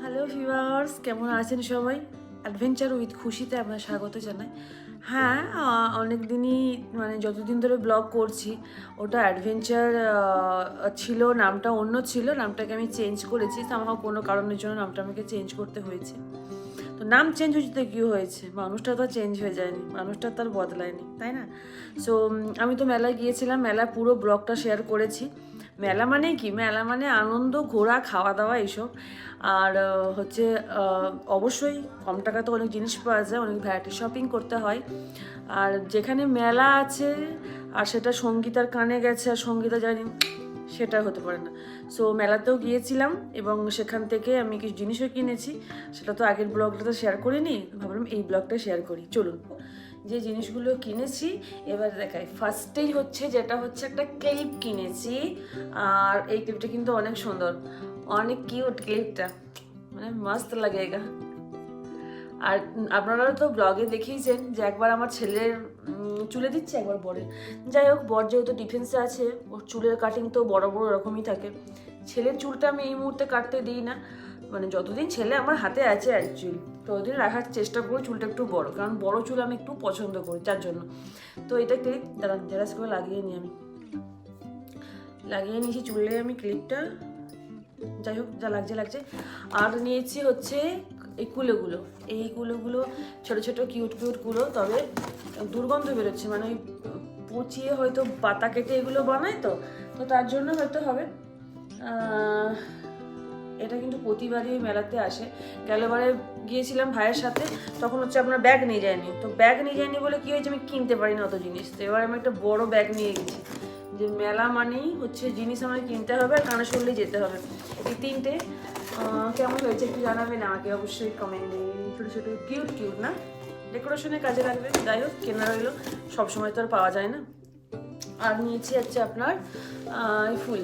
Hello viewers কেমন আছেন সবাই? অ্যাডভেঞ্চার উইথ খুশিতে আপনার স্বাগত জানাই। হ্যাঁ অনেক দিনই মানে যতদিন ধরে ব্লগ করছি, ওটা অ্যাডভেঞ্চার ছিল, নামটা অন্য ছিল, নামটাকে আমি চেঞ্জ করেছি। আমার কোনো কারণের জন্য নামটা আমাকে চেঞ্জ করতে হয়েছে। তো নাম চেঞ্জ হয়েছে তো কী হয়েছে? মানুষটা তো চেঞ্জ হয়ে যায়নি, মানুষটা তার বদলায়নি, তাই না? সো আমি তো মেলায় গিয়েছিলাম মেলা পুরো ব্লগটা শেয়ার করেছি। মেলা মানে কি? মেলা মানে আনন্দ, ঘোরা খাওয়া দাওয়া এইসব। আর হচ্ছে অবশ্যই কম টাকাতে অনেক জিনিস পাওয়া যায়, অনেক ভ্যারাইটি শপিং করতে হয়। আর যেখানে মেলা আছে, আর সেটা সঙ্গীতার কানে গেছে, আর সঙ্গীতা জানি সেটা হতে পারে না। সো মেলাতেও গিয়েছিলাম এবং সেখান থেকে আমি কিছু জিনিসও কিনেছি। সেটা তো আগের ব্লগটা তো শেয়ার করিনি, ভাবলাম এই ব্লগটা শেয়ার করি। চলুন, যে জিনিসগুলো কিনেছি, এবার দেখাই। ফার্স্টেই হচ্ছে যেটা হচ্ছে একটা ক্লিপ কিনেছি, আর এই ক্লিপটা কিন্তু অনেক সুন্দর। অনেক কিউট ক্লিপটা। মানে মস্ত লাগেগা আর আপনারা তো ব্লগে দেখেইছেন যে একবার আমার ছেলের চুলে দিচ্ছে একবার বরের। যাই হোক, বর যেহেতু ডিফেন্সে আছে, ওর চুলের কাটিং তো বড় বড় এরকমই থাকে। ছেলের চুলটা আমি এই মুহূর্তে কাটতে দিই না। মানে যতদিন ছেলে আমার হাতে আছে অ্যাকচুয়ালি ততদিন রাখার চেষ্টা করি চুলটা একটু বড়। কারণ বড় চুল আমি একটু পছন্দ করি তার জন্য। তো এটা ক্লিপ দাঁড়ান জেরাস করে লাগিয়ে নিই আমি। লাগিয়ে নিয়েছি চুলে আমি ক্লিপটা যাই হোক, যা লাগছে লাগছে। আর নিয়েছি হচ্ছে এই কুলোগুলো এই কুলোগুলো ছোট ছোট কিউট কিউট কুলো, তবে দুর্গন্ধ বেরোচ্ছে মানে ওই পচিয়ে হয়তো পাতা কেটে এগুলো বানায় তো তো তার জন্য হয়তো হবে। এটা কিন্তু প্রতিবারই মেলাতে আসে। গেলবারে গিয়েছিলাম ভাইয়ের সাথে, তখন হচ্ছে আপনার ব্যাগ নিয়ে যায়নি, তো ব্যাগ নিয়ে যায়নি বলে কি হয়েছে আমি কিনতে পারি না অত জিনিস, তো এবার আমি একটা বড় ব্যাগ নিয়ে গেছি। যে মেলা মানেই হচ্ছে জিনিস আমাকে কিনতে হবে আর কানে শুনলেই যেতে হবে। এই তিনটে কেমন হয়েছে একটু জানাবেন আমাকে অবশ্যই কমেন্টে ছোটো ছোটো কিউট কিউট না? ডেকোরেশনের কাজে লাগবে, যাই হোক, কেনা রইল। সবসময় তো আর পাওয়া যায় না। আর নিয়েছি হচ্ছে আপনার ফুল।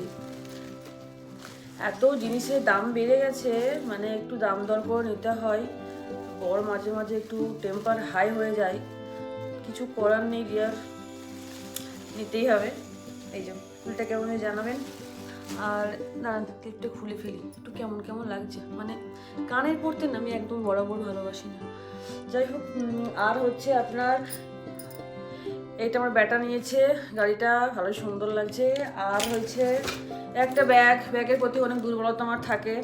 এত জিনিসের দাম বেড়ে গেছে মানে একটু দাম দর করে নিতে হয়। বর মাঝে মাঝে একটু টেম্পার হাই হয়ে যায়। কিছু করার নেই ডিয়ার নিতেই হবে। এই যে, ফুলটা কেমন জানাবেন? আর দাঁড়ান ক্লিপটা খুলে ফেলি। একটু কেমন কেমন লাগছে? মানে কানের পড়তে না আমি একদম বরাবর ভালোবাসি না। যাই হোক আর হচ্ছে আপনার, এইটা আমার ব্যাটা নিয়েছে, গাড়িটা ভালো সুন্দর লাগছে। আর হচ্ছে একটা ব্যাগ, ব্যাগের প্রতি অনেক দুর্বলতা আমার থাকে।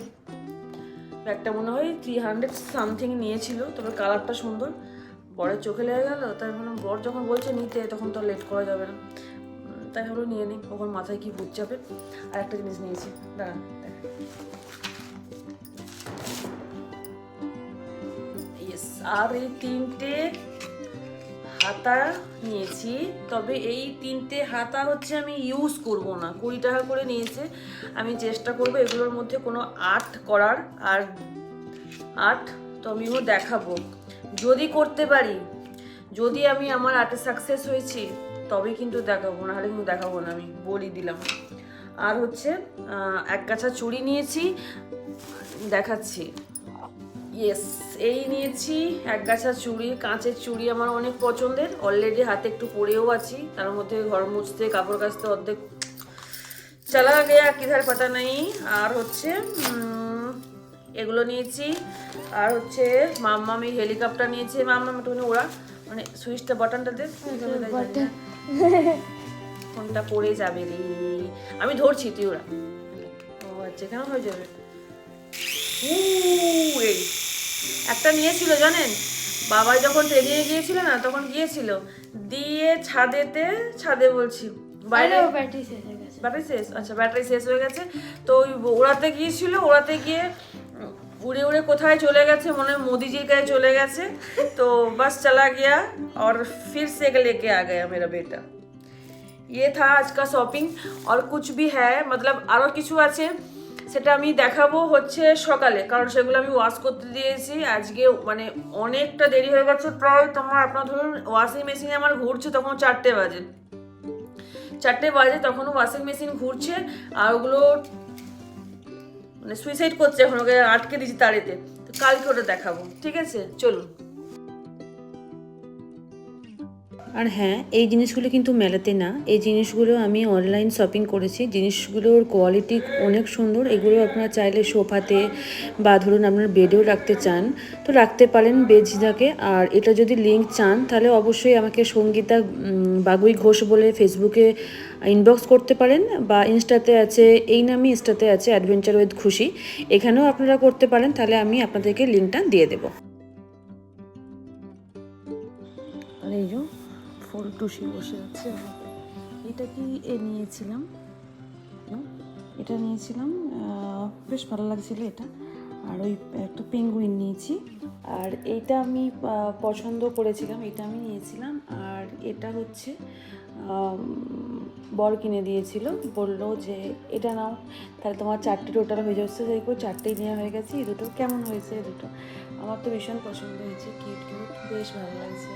ব্যাগটা মনে হয় থ্রি হান্ড্রেড সামথিং নিয়েছিল, তবে কালারটা সুন্দর। বরের চোখে লেগে গেল, তাই ভাবলাম, বর যখন বলছে নিতে, তখন তো লেট করা যাবে না। তাই হলো, নিয়ে নিই কখন মাথায় কি ভূত যাবে আর একটা জিনিস নিয়েছি দাঁড়ান আর এই তিনটে হাতা নিয়েছি, তবে এই তিনটে হাতা হচ্ছে আমি ইউজ করব না। কুড়ি টাকা করে নিয়েছে, আমি চেষ্টা করব এগুলোর মধ্যে কোনো আর্ট করার, আর আর্ট তো আমিও দেখাবো। যদি করতে পারি, যদি আমি আমার আর্টে সাকসেস হয়েছি তবে কিন্তু দেখাবো না হলে কিন্তু দেখাবো না, আমি বলি দিলাম। আর হচ্ছে এক গাছা চুড়ি নিয়েছি, দেখাচ্ছি। ইয়েস এই নিয়েছি, এক গাছা চুড়ি, কাঁচের চুড়ি আমার অনেক পছন্দের অলরেডি হাতে একটু পরেও আছি, তার মধ্যে ঘর মুছতে, কাপড় কাচতে অর্ধেক চালা গেয়া কিধার পাতা নেই। আর হচ্ছে এগুলো নিয়েছি, আর হচ্ছে মাম্মামি হেলিকপ্টার নিয়েছি, মাম্মামি একটুখানি ওরা মানে সুইচটা বাটনটা দে ফোনটা পড়ে যাবে রে। আমি ধরছি তুই ওরা। ও আচ্ছা কেন হয়ে যাবে। এই। একটা নিয়েছিল জানেন? বাবা যখন ট্রেনিংয়ে গিয়েছিল না তখন গিয়েছিল। দিয়ে ছাদেতে ছাদে বলছি বাইরে ব্যাটারি শেষ হয়ে আচ্ছা ব্যাটারি শেষ হয়ে গেছে। তো ওই ওড়াতে গিয়েছিল ওড়াতে গিয়ে উড়ে উড়ে কোথায় চলে গেছে মনে হয় মোদিজির কাছে চলে গেছে তো বাস চলা গিয়া और फिर से लेके आ गया मेरा बेटा ये था आज का শপিং আর কুছ ভি হ্যায় মতলব আরও কিছু আছে সেটা আমি দেখাবো হচ্ছে সকালে কারণ সেগুলো আমি ওয়াশ করতে দিয়েছি আজকে মানে অনেকটা দেরি হয়ে গেছে প্রায় তোমার আপনার ধরুন ওয়াশিং মেশিনে আমার ঘুরছে তখন চারটে বাজে চারটে বাজে তখনও ওয়াশিং মেশিন ঘুরছে আর ওগুলো মানে সুইসাইড করছে এখন ওকে আটকে দিয়েছি তাড়িতে। তো কালকে ওটা দেখাবো। ঠিক আছে? চলুন। আর হ্যাঁ এই জিনিসগুলো কিন্তু মেলাতে না। এই জিনিসগুলো আমি অনলাইন শপিং করেছি। জিনিসগুলোর কোয়ালিটি অনেক সুন্দর। এগুলো আপনারা চাইলে সোফাতে বা ধরুন আপনার বেডেও রাখতে চান, তো রাখতে পারেন বেজটাকে আর এটা যদি লিঙ্ক চান, তাহলে অবশ্যই আমাকে সঙ্গীতা বাগুই ঘোষ বলে ফেসবুকে ইনবক্স করতে পারেন বা ইনস্টাতে আছে, এই নামই ইনস্টাতে আছে অ্যাডভেঞ্চার উইথ খুশি। এখানেও আপনারা করতে পারেন, তাহলে আমি আপনাদেরকে লিঙ্কটা দিয়ে দেবো। টুসি বসে আছে এটা কি এ নিয়েছিলাম? এটা নিয়েছিলাম বেশ ভালো লাগছিল এটা। আর ওই একটা পেঙ্গুইন নিয়েছি। আর এইটা আমি পছন্দ করেছিলাম, এটা আমি নিয়েছিলাম। আর এটা হচ্ছে বর কিনে দিয়েছিল। বলল যে, এটা নাও, তাহলে তোমার চারটে টোটাল হয়ে যাচ্ছে। যাই করে চারটেই নেওয়া হয়ে গেছে। এই দুটো কেমন হয়েছে? দুটো। আমার তো ভীষণ পছন্দ হয়েছে। কিউট কিউট, বেশ ভালো লাগছে।